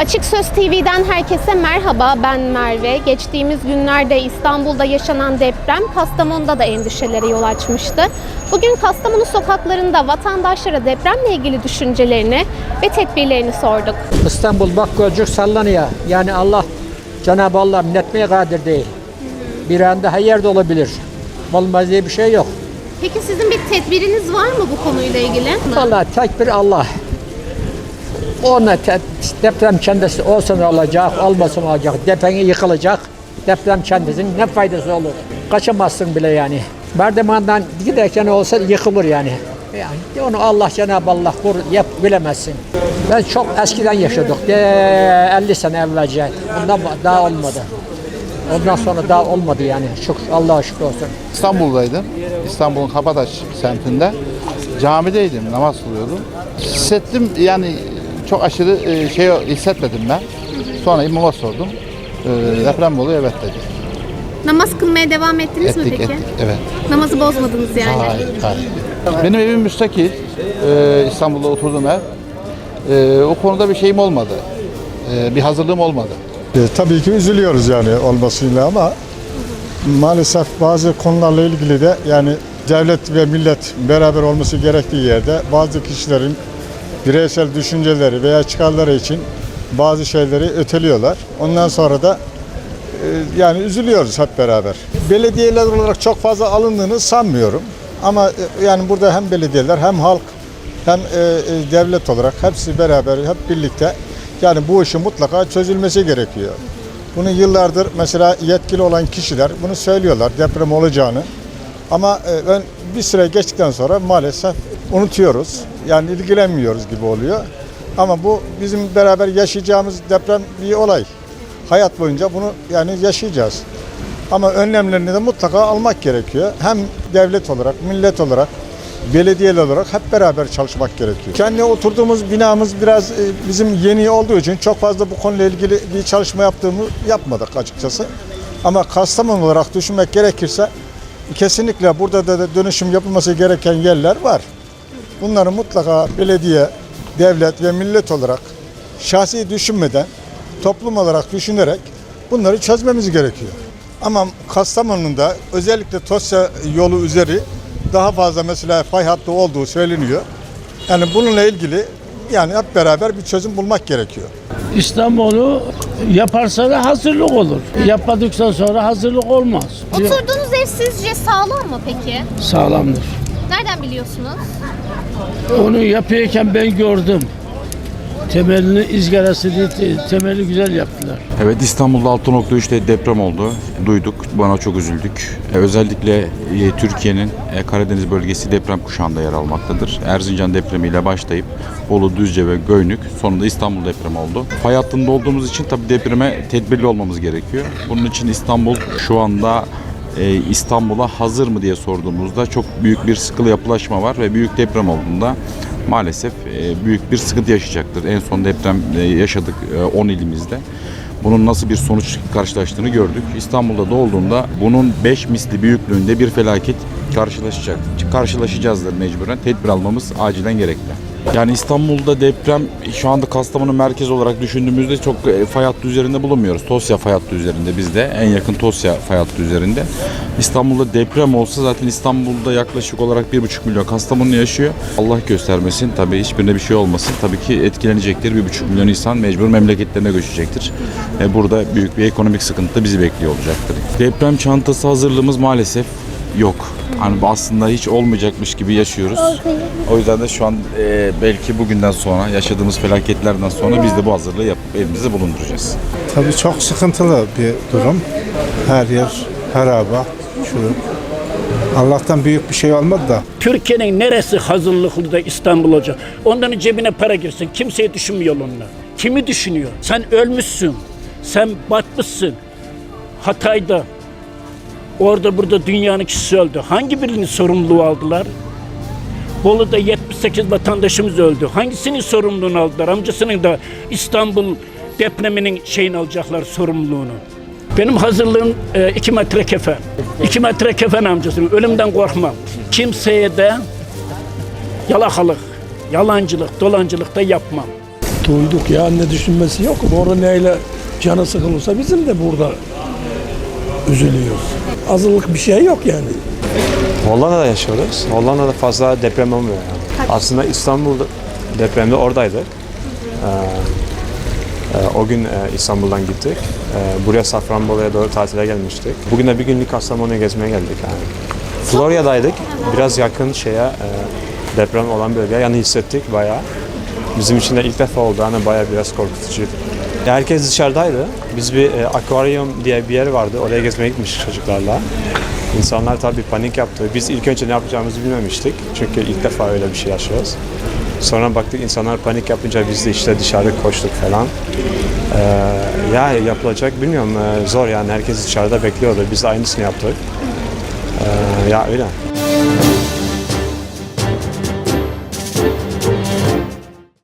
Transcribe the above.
Açık Söz TV'den herkese merhaba. Ben Merve. Geçtiğimiz günlerde İstanbul'da yaşanan deprem Kastamonu'da da endişelere yol açmıştı. Bugün Kastamonu sokaklarında vatandaşlara depremle ilgili düşüncelerini ve tedbirlerini sorduk. İstanbul bak gözcük sallanıyor. Yani Allah Cenab-ı Allah minetmeye kadir değil. Bir anda her yerde olabilir. Olmaz diye bir şey yok. Peki sizin bir tedbiriniz var mı bu konuyla ilgili? Vallahi tek bir Allah. Ona te- deprem kendisi olsun olacak, olmasın olacak. Depremi yıkılacak. Deprem kendisinin ne faydası olur? Kaçamazsın bile yani. Merdivandan giderken olsa yıkılır yani. Yani onu Allah Cenab-ı Allah kur, yap bilemezsin. Ben çok eskiden yaşadık. De 50 sene evvelce. Bundan daha olmadı. Ondan sonra daha olmadı yani. Şükür, Allah'a şükür olsun. İstanbul'daydım. İstanbul'un Kabataş semtinde. Camideydim, namaz kılıyordum. Hissettim yani çok aşırı e, şey hissetmedim ben. Sonra imama sordum. E, deprem mi oluyor? Evet dedi. Namaz kılmaya devam ettiniz mi Ettik, peki? ettik. Evet. Namazı bozmadınız yani. Hayır, hayır. Benim evim müstakil. E, İstanbul'da oturduğum ev. E, o konuda bir şeyim olmadı. E, bir hazırlığım olmadı. E, tabii ki üzülüyoruz yani olmasıyla ama maalesef bazı konularla ilgili de yani devlet ve millet beraber olması gerektiği yerde bazı kişilerin bireysel düşünceleri veya çıkarları için bazı şeyleri öteliyorlar. Ondan sonra da e, yani üzülüyoruz hep beraber. Belediyeler olarak çok fazla alındığını sanmıyorum. Ama e, yani burada hem belediyeler hem halk hem e, devlet olarak hepsi beraber hep birlikte yani bu işin mutlaka çözülmesi gerekiyor. Bunu yıllardır mesela yetkili olan kişiler bunu söylüyorlar deprem olacağını. Ama ben bir süre geçtikten sonra maalesef unutuyoruz. Yani ilgilenmiyoruz gibi oluyor. Ama bu bizim beraber yaşayacağımız deprem bir olay. Hayat boyunca bunu yani yaşayacağız. Ama önlemlerini de mutlaka almak gerekiyor. Hem devlet olarak, millet olarak, belediyeler olarak hep beraber çalışmak gerekiyor. Kendi oturduğumuz binamız biraz e, bizim yeni olduğu için çok fazla bu konuyla ilgili bir çalışma yaptığımı yapmadık açıkçası. Ama Kastamonu olarak düşünmek gerekirse kesinlikle burada da dönüşüm yapılması gereken yerler var. Bunları mutlaka belediye, devlet ve millet olarak şahsi düşünmeden toplum olarak düşünerek bunları çözmemiz gerekiyor. Ama Kastamonu'nun da özellikle Tosya yolu üzeri daha fazla mesela fay hattı olduğu söyleniyor. Yani bununla ilgili yani hep beraber bir çözüm bulmak gerekiyor. İstanbul'u yaparsa da hazırlık olur. Yapmadıktan sonra hazırlık olmaz. Oturduğunuz ev sizce sağlam mı peki? Sağlamdır. Nereden biliyorsunuz? Onu yapıyorken ben gördüm. Temelini izgarasını te- temeli güzel yaptılar. Evet İstanbul'da 6.3'te deprem oldu. Duyduk. Bana çok üzüldük. E, özellikle e, Türkiye'nin e, Karadeniz bölgesi deprem kuşağında yer almaktadır. Erzincan depremiyle başlayıp Bolu, Düzce ve Göynük sonunda İstanbul depremi oldu. Fay hattında olduğumuz için tabii depreme tedbirli olmamız gerekiyor. Bunun için İstanbul şu anda e, İstanbul'a hazır mı diye sorduğumuzda çok büyük bir sıkılı yapılaşma var ve büyük deprem olduğunda maalesef e, büyük bir sıkıntı yaşayacaktır. En son deprem e, yaşadık e, 10 ilimizde. Bunun nasıl bir sonuç karşılaştığını gördük. İstanbul'da da olduğunda bunun 5 misli büyüklüğünde bir felaket karşılaşacak. Karşılaşacağızdır mecburen. Tedbir almamız acilen gerekli. Yani İstanbul'da deprem şu anda Kastamonu merkez olarak düşündüğümüzde çok e, fay hattı üzerinde bulunmuyoruz. Tosya fay hattı üzerinde bizde. En yakın Tosya fay üzerinde. İstanbul'da deprem olsa zaten İstanbul'da yaklaşık olarak 1,5 milyon Kastamonu yaşıyor. Allah göstermesin tabii hiçbirine bir şey olmasın. Tabii ki etkilenecektir. 1,5 milyon insan mecbur memleketlerine göçecektir. Burada büyük bir ekonomik sıkıntı bizi bekliyor olacaktır. Deprem çantası hazırlığımız maalesef yok. Hani aslında hiç olmayacakmış gibi yaşıyoruz. O yüzden de şu an e, belki bugünden sonra yaşadığımız felaketlerden sonra biz de bu hazırlığı yapıp evimizde bulunduracağız. Tabii çok sıkıntılı bir durum. Her yer haraba, şu. Allah'tan büyük bir şey olmadı da. Türkiye'nin neresi hazırlıklı da İstanbul olacak? Onların cebine para girsin. Kimseyi düşünmüyor onlar. Kimi düşünüyor? Sen ölmüşsün. Sen batmışsın. Hatay'da. Orada burada dünyanın kişisi öldü. Hangi birinin sorumluluğu aldılar? Bolu'da 78 vatandaşımız öldü. Hangisinin sorumluluğunu aldılar? Amcasının da İstanbul depreminin şeyini alacaklar sorumluluğunu. Benim hazırlığım e, iki metre kefen. İki metre kefen amcasının. Ölümden korkmam. Kimseye de yalakalık, yalancılık, dolancılık da yapmam. Duyduk ya ne düşünmesi yok. Doğru neyle canı sıkılırsa bizim de burada üzülüyoruz. Azınlık bir şey yok yani. Hollanda'da yaşıyoruz. Hollanda'da fazla deprem olmuyor yani. Aslında İstanbul depremde oradaydık. Ee, e, o gün e, İstanbul'dan gittik. Ee, buraya Safranbolu'ya doğru tatile gelmiştik. Bugün de bir günlük Kastamonu'ya gezmeye geldik yani. Florya'daydık. Biraz yakın şeye e, deprem olan bölge. Yani hissettik bayağı. Bizim için de ilk defa oldu. Hani bayağı biraz korkutucuydu. Herkes dışarıdaydı. Biz bir e, akvaryum diye bir yer vardı. Oraya gezmeye gitmiştik çocuklarla. İnsanlar tabii panik yaptı. Biz ilk önce ne yapacağımızı bilmemiştik. Çünkü ilk defa öyle bir şey yaşıyoruz. Sonra baktık insanlar panik yapınca biz de işte dışarı koştuk falan. Ee, ya yapılacak bilmiyorum ee, zor yani herkes dışarıda bekliyordu. Biz de aynısını yaptık. Ee, ya öyle.